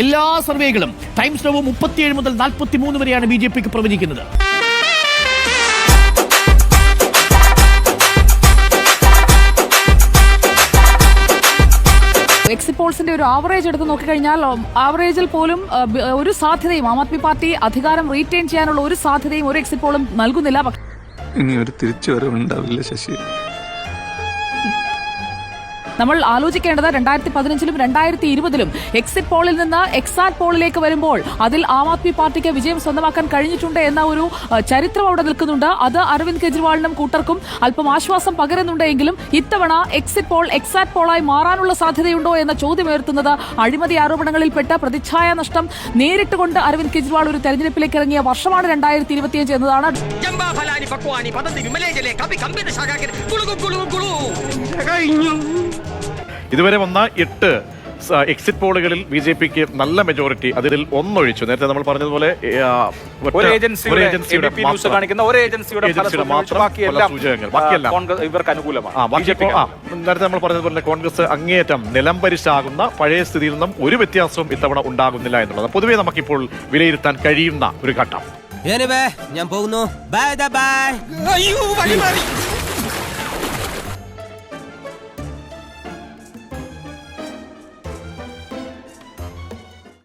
എല്ലാ സർവേകളും ടൈംസ് നവ് മുപ്പത്തിയേഴ് മുതൽ നാൽപ്പത്തി മൂന്ന് വരെയാണ് ബി ജെ പിക്ക് പ്രവചിക്കുന്നത്. എക്സിറ്റ് പോൾസിന്റെ ഒരു ആവറേജ് എടുത്ത് നോക്കിക്കഴിഞ്ഞാൽ ആവറേജിൽ പോലും ഒരു സാധ്യതയും ആം ആദ്മി പാർട്ടി അധികാരം റീറ്റെയിൻ ചെയ്യാനുള്ള ഒരു സാധ്യതയും ഒരു എക്സിറ്റ് പോളും നൽകുന്നില്ല. പക്ഷേ ഇനി ഒരു തിരിച്ചുവരവ് ഉണ്ടാവില്ല ശശി. നമ്മൾ ആലോചിക്കേണ്ടത് രണ്ടായിരത്തി പതിനഞ്ചിലും രണ്ടായിരത്തി ഇരുപതിലും എക്സിറ്റ് പോളിൽ നിന്ന് എക്സാറ്റ് പോളിലേക്ക് വരുമ്പോൾ അതിൽ ആം ആദ്മി പാർട്ടിക്ക് വിജയം സ്വന്തമാക്കാൻ കഴിഞ്ഞിട്ടുണ്ട് എന്ന ഒരു ചരിത്രം അവിടെ നിൽക്കുന്നുണ്ട്. അത് അരവിന്ദ് കെജ്രിവാളിനും കൂട്ടർക്കും അല്പം ആശ്വാസം പകരുന്നുണ്ടെങ്കിലും ഇത്തവണ എക്സിറ്റ് പോൾ എക്സാറ്റ് പോളായി മാറാനുള്ള സാധ്യതയുണ്ടോ എന്ന ചോദ്യം ഉയർത്തുന്നത് അഴിമതി ആരോപണങ്ങളിൽപ്പെട്ട പ്രതിച്ഛായ നഷ്ടം നേരിട്ടുകൊണ്ട് അരവിന്ദ് കെജ്രിവാൾ ഒരു തെരഞ്ഞെടുപ്പിലേക്ക് ഇറങ്ങിയ വർഷമാണ് രണ്ടായിരത്തി ഇരുപത്തിയഞ്ച് എന്നതാണ്. ജംബാ ഇതുവരെ വന്ന എട്ട് എക്സിറ്റ് പോളുകളിൽ ബി ജെ പിക്ക് നല്ല മെജോറിറ്റി അതിൽ ഒന്നൊഴിച്ചു. നേരത്തെ നമ്മൾ പറഞ്ഞതുപോലെ നേരത്തെ നമ്മൾ പറഞ്ഞതുപോലെ കോൺഗ്രസ് അങ്ങേയറ്റം നിലംപരിശാകുന്ന പഴയ സ്ഥിതിയിൽ നിന്നും ഒരു വ്യത്യാസവും ഇത്തവണ ഉണ്ടാകുന്നില്ല എന്നുള്ളത്. പൊതുവെ നമുക്കിപ്പോൾ വിലയിരുത്താൻ കഴിയുന്ന ഒരു ഘട്ടം. ഞാൻ പോകുന്നു. ബൈ ബൈ അയ്യോ വഴി മാറി